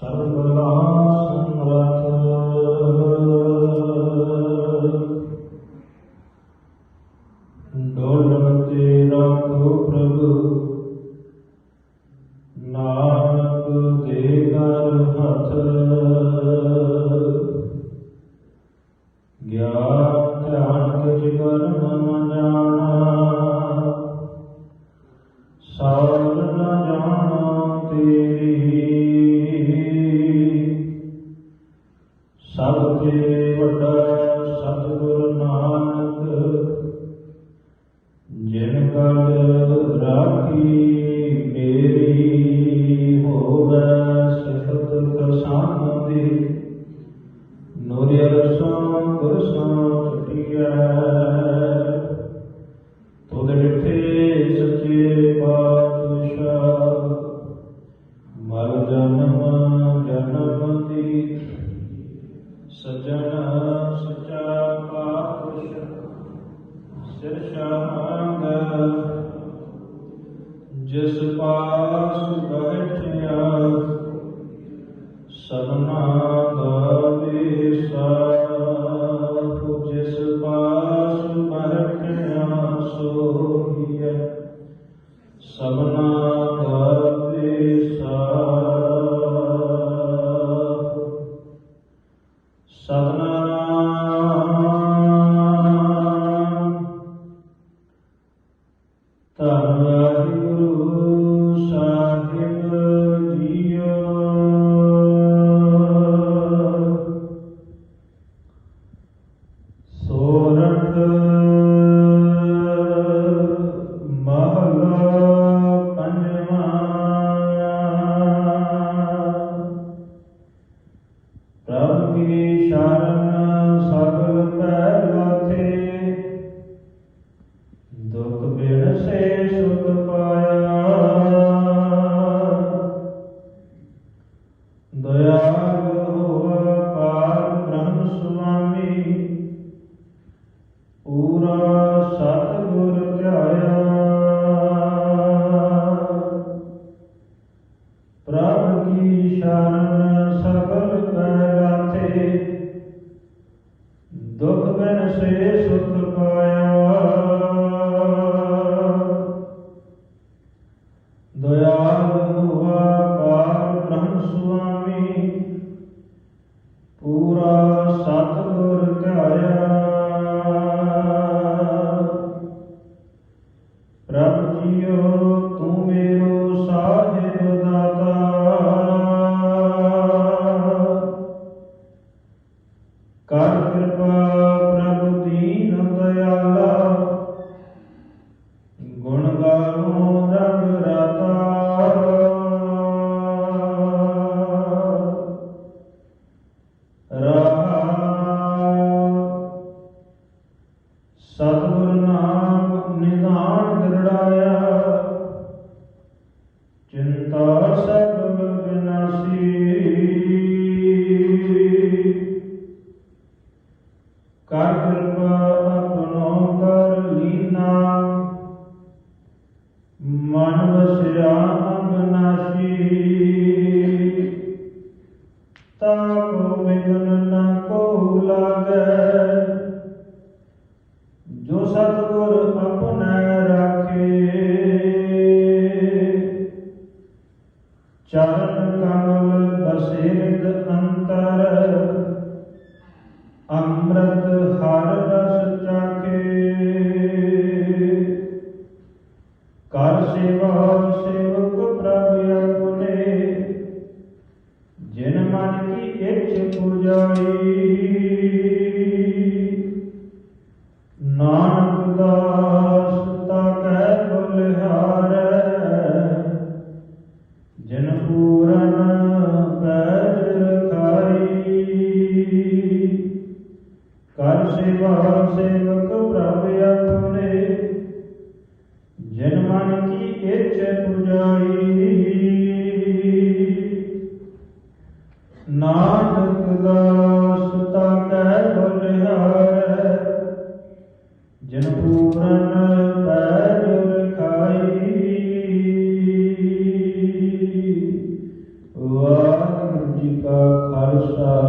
ਸਰਬ ਕਲਾ ਸਮਰਥ ਡੋਲਵਤੇ ਰਾਖੋ ਪ੍ਰਭੂ ਨਾਨਕ ਦੇ ਕਰ ਹੱਥ ਗਿਆਨ ਧਿਆਨ ਕਿਛ ਕਰਮ ਨ ਜਾਣਾ Amen. ਜਿਸ ਪਾਸ ਬੈਠਿਆ ਸਭਨਾ ਦਾ ਵਿਸਾਖ ਜਿਸ ਪਾਸ ਬੈਠਿਆ ਸੋਹੀਐ ਸਭਨਾ ਦਾ ਵਿਸਾਖ ਸਤਨਾਮ ਕੀ ਸ਼ਰਨ ਸਗਲ ਪੈ ਦੁਖ ਬਿਨ ਸੇ ਸੁਖ ਪਾਇਆ। ਦਇਆਲ ਹੋਵਾ ਪਾਰ ਬ੍ਰਹਮ ਸੁਆਮੀ, ਪੂਰਾ ਸਤਿਗੁਰ ਧਿਆਇਆ ਪ੍ਰਭ ਜੀਓ, ਤੂੰ ਮੇਰੋ ਸਾਹਿਬ कृपा ਕਰ ਕਿਰਪਾ ਆਪਣੋ ਕਰ ਲੀਨਾ। ਮਨ ਵਸਿਆ ਅਬਨਾਸ਼ੀ ਤਾ ਕੋ ਵਿਗਨ ਨ ਕੋ ਲਾਗੈ। ਜੋ ਸਤਿਗੁਰ ਆਪਣੈ ਰਾਖੇ। ਚਰਨ ਕਮਲ ਬਸੇਦ ਅੰਤਰ। ਮਨ ਕੀ ਇੱਛ ਪੁਜਾਈ। ਨਾਨਕ ਦਾਸ ਤਾ ਕਹਿ ਬਲਿਹਾਰੈ, ਜਿਨ ਪੂਰਨ ਪੈਜ ਰਖਾਈ। ਕਰ ਸੇਵਾ ਸੇਵਕ ਪ੍ਰਭ ਆਪਣੇ, ਜਿਨ ਮਨ ਕੀ ਇੱਛ ਪੁਜਾਈ। ਨਾਨਕ ਦਾਸ ਤਾ ਕਹਿ ਬਲਿਹਾਰੈ ਪੂਰਨ ਪੈਜ ਰਖਾਈ। ਵਾਹਿਗੁਰੂ ਜੀ ਕਾ ਖਾਲਸਾ।